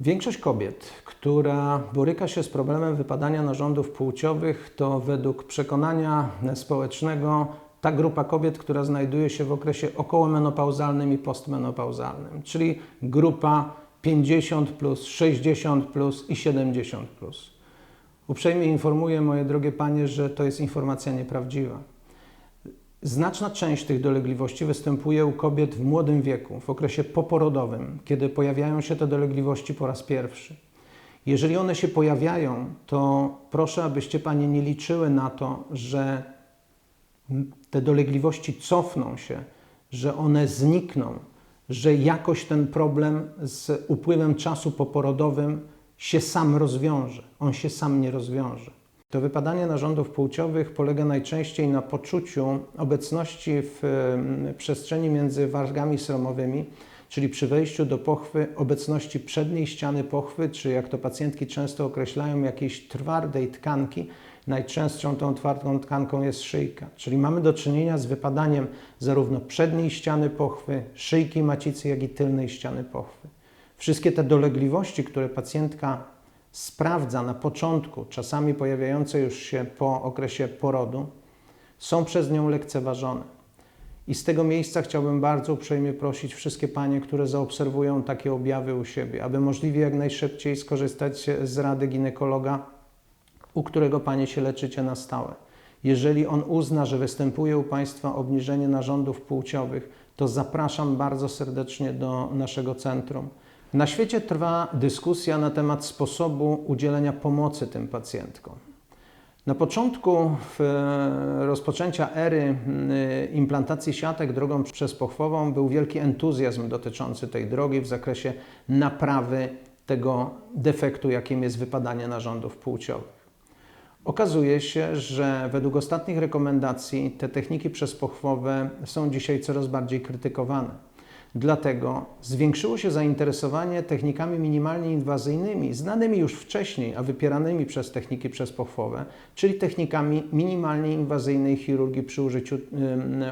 Większość kobiet, która boryka się z problemem wypadania narządów płciowych, to według przekonania społecznego ta grupa kobiet, która znajduje się w okresie okołomenopauzalnym i postmenopauzalnym, czyli grupa 50, plus, 60 plus i 70. Plus. Uprzejmie informuję, moje drogie panie, że to jest informacja nieprawdziwa. Znaczna część tych dolegliwości występuje u kobiet w młodym wieku, w okresie poporodowym, kiedy pojawiają się te dolegliwości po raz pierwszy. Jeżeli one się pojawiają, to proszę, abyście panie nie liczyły na to, że te dolegliwości cofną się, że one znikną, że jakoś ten problem z upływem czasu poporodowym się sam rozwiąże. On się sam nie rozwiąże. To wypadanie narządów płciowych polega najczęściej na poczuciu obecności w przestrzeni między wargami sromowymi, czyli przy wejściu do pochwy, obecności przedniej ściany pochwy, czy jak to pacjentki często określają, jakiejś twardej tkanki. Najczęstszą tą twardą tkanką jest szyjka, czyli mamy do czynienia z wypadaniem zarówno przedniej ściany pochwy, szyjki macicy, jak i tylnej ściany pochwy. Wszystkie te dolegliwości, które pacjentka sprawdza na początku, czasami pojawiające już się po okresie porodu, są przez nią lekceważone. I z tego miejsca chciałbym bardzo uprzejmie prosić wszystkie panie, które zaobserwują takie objawy u siebie, aby możliwie jak najszybciej skorzystać z rady ginekologa, u którego panie się leczycie na stałe. Jeżeli on uzna, że występuje u Państwa obniżenie narządów płciowych, to zapraszam bardzo serdecznie do naszego centrum. Na świecie trwa dyskusja na temat sposobu udzielenia pomocy tym pacjentkom. Na początku rozpoczęcia ery y, implantacji siatek drogą przezpochwową był wielki entuzjazm dotyczący tej drogi w zakresie naprawy tego defektu, jakim jest wypadanie narządów płciowych. Okazuje się, że według ostatnich rekomendacji te techniki przezpochwowe są dzisiaj coraz bardziej krytykowane. Dlatego zwiększyło się zainteresowanie technikami minimalnie inwazyjnymi, znanymi już wcześniej, a wypieranymi przez techniki przezpochwowe, czyli technikami minimalnie inwazyjnej chirurgii przy użyciu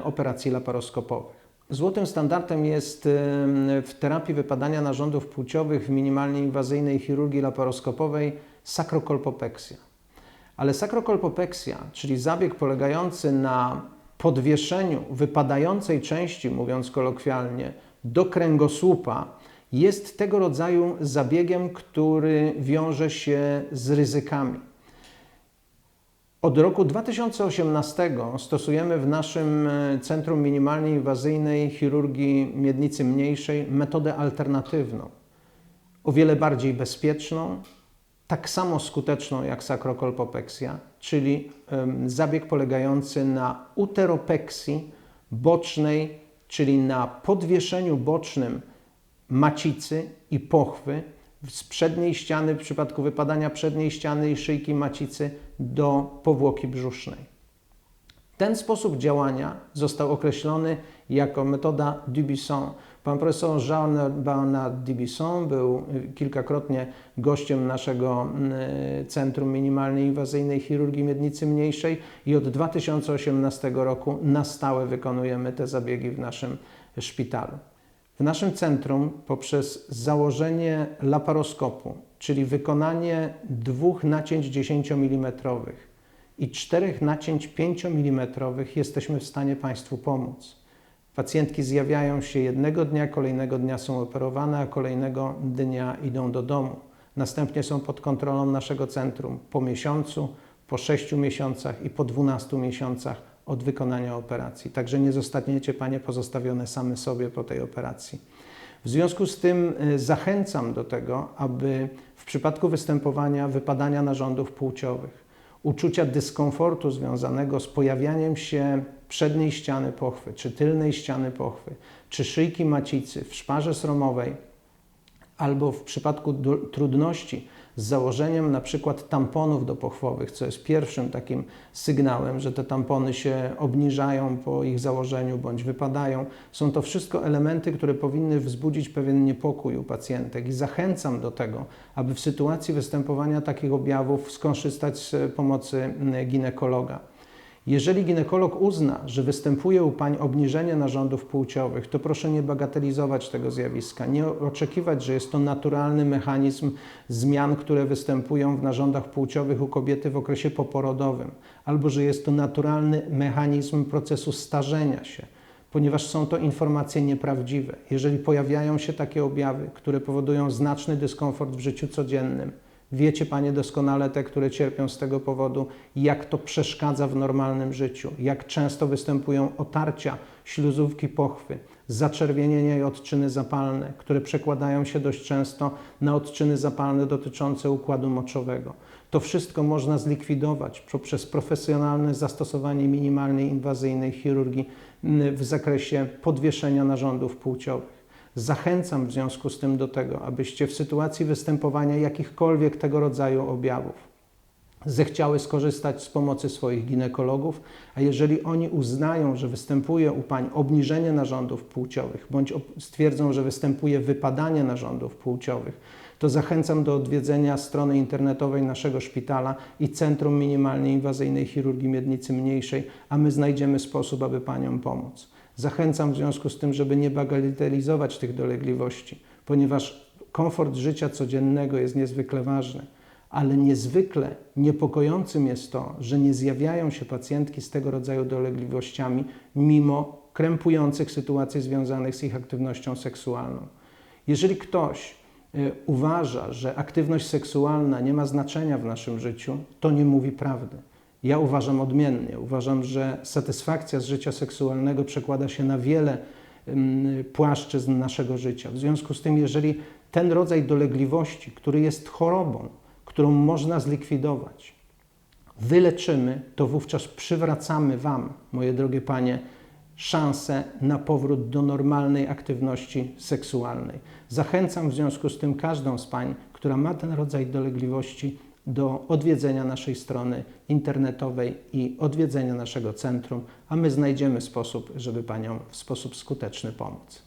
operacji laparoskopowych. Złotym standardem jest w terapii wypadania narządów płciowych w minimalnie inwazyjnej chirurgii laparoskopowej sakrokolpopeksja. Ale sakrokolpopeksja, czyli zabieg polegający na podwieszeniu wypadającej części, mówiąc kolokwialnie, do kręgosłupa jest tego rodzaju zabiegiem, który wiąże się z ryzykami. Od roku 2018 stosujemy w naszym e, Centrum Minimalnie Inwazyjnej Chirurgii Miednicy Mniejszej metodę alternatywną, o wiele bardziej bezpieczną, tak samo skuteczną jak sakrokolpopeksja, czyli zabieg polegający na uteropeksji bocznej czyli na podwieszeniu bocznym macicy i pochwy z przedniej ściany, w przypadku wypadania przedniej ściany i szyjki macicy, do powłoki brzusznej. Ten sposób działania został określony jako metoda Dubisson. Pan profesor Jean-Bernard Dubisson był kilkakrotnie gościem naszego mm, Centrum Minimalnej Inwazyjnej Chirurgii Miednicy Mniejszej i od 2018 roku na stałe wykonujemy te zabiegi w naszym szpitalu. W naszym centrum poprzez założenie laparoskopu, czyli wykonanie dwóch nacięć 10 mm, i czterech nacięć 5 mm jesteśmy w stanie Państwu pomóc. Pacjentki zjawiają się jednego dnia, kolejnego dnia są operowane, a kolejnego dnia idą do domu. Następnie są pod kontrolą naszego centrum po miesiącu, po 6 miesiącach i po 12 miesiącach od wykonania operacji. Także nie zostaniecie Panie pozostawione same sobie po tej operacji. W związku z tym y, zachęcam do tego, aby w przypadku występowania wypadania narządów płciowych, uczucia dyskomfortu związanego z pojawianiem się przedniej ściany pochwy, czy tylnej ściany pochwy, czy szyjki macicy w szparze sromowej, albo w przypadku trudności z założeniem na przykład tamponów dopochwowych, co jest pierwszym takim sygnałem, że te tampony się obniżają po ich założeniu bądź wypadają. Są to wszystko elementy, które powinny wzbudzić pewien niepokój u pacjentek i zachęcam do tego, aby w sytuacji występowania takich objawów skorzystać z pomocy ginekologa. Jeżeli ginekolog uzna, że występuje u pań obniżenie narządów płciowych, to proszę nie bagatelizować tego zjawiska, nie oczekiwać, że jest to naturalny mechanizm zmian, które występują w narządach płciowych u kobiety w okresie poporodowym, albo że jest to naturalny mechanizm procesu starzenia się ponieważ są to informacje nieprawdziwe. Jeżeli pojawiają się takie objawy, które powodują znaczny dyskomfort w życiu codziennym, wiecie Panie doskonale, te, które cierpią z tego powodu, jak to przeszkadza w normalnym życiu, jak często występują otarcia śluzówki pochwy, zaczerwienienia i odczyny zapalne, które przekładają się dość często na odczyny zapalne dotyczące układu moczowego. To wszystko można zlikwidować poprzez profesjonalne zastosowanie minimalnej inwazyjnej chirurgii w zakresie podwieszenia narządów płciowych. Zachęcam w związku z tym do tego, abyście w sytuacji występowania jakichkolwiek tego rodzaju objawów zechciały skorzystać z pomocy swoich ginekologów, a jeżeli oni uznają, że występuje u pań obniżenie narządów płciowych, bądź stwierdzą, że występuje wypadanie narządów płciowych, to zachęcam do odwiedzenia strony internetowej naszego szpitala i Centrum Minimalnie Inwazyjnej Chirurgii Miednicy Mniejszej, a my znajdziemy sposób, aby paniom pomóc. Zachęcam w związku z tym, żeby nie bagatelizować tych dolegliwości, ponieważ komfort życia codziennego jest niezwykle ważny ale niezwykle niepokojącym jest to, że nie zjawiają się pacjentki z tego rodzaju dolegliwościami, mimo krępujących sytuacji związanych z ich aktywnością seksualną. Jeżeli ktoś y, uważa, że aktywność seksualna nie ma znaczenia w naszym życiu, to nie mówi prawdy. Ja uważam odmiennie. Uważam, że satysfakcja z życia seksualnego przekłada się na wiele płaszczyzn naszego życia. W związku z tym, jeżeli ten rodzaj dolegliwości, który jest chorobą, którą można zlikwidować, wyleczymy, to wówczas przywracamy Wam, moje drogie Panie, szansę na powrót do normalnej aktywności seksualnej. Zachęcam w związku z tym każdą z Pań, która ma ten rodzaj dolegliwości, do odwiedzenia naszej strony internetowej i odwiedzenia naszego centrum, a my znajdziemy sposób, żeby Panią w sposób skuteczny pomóc.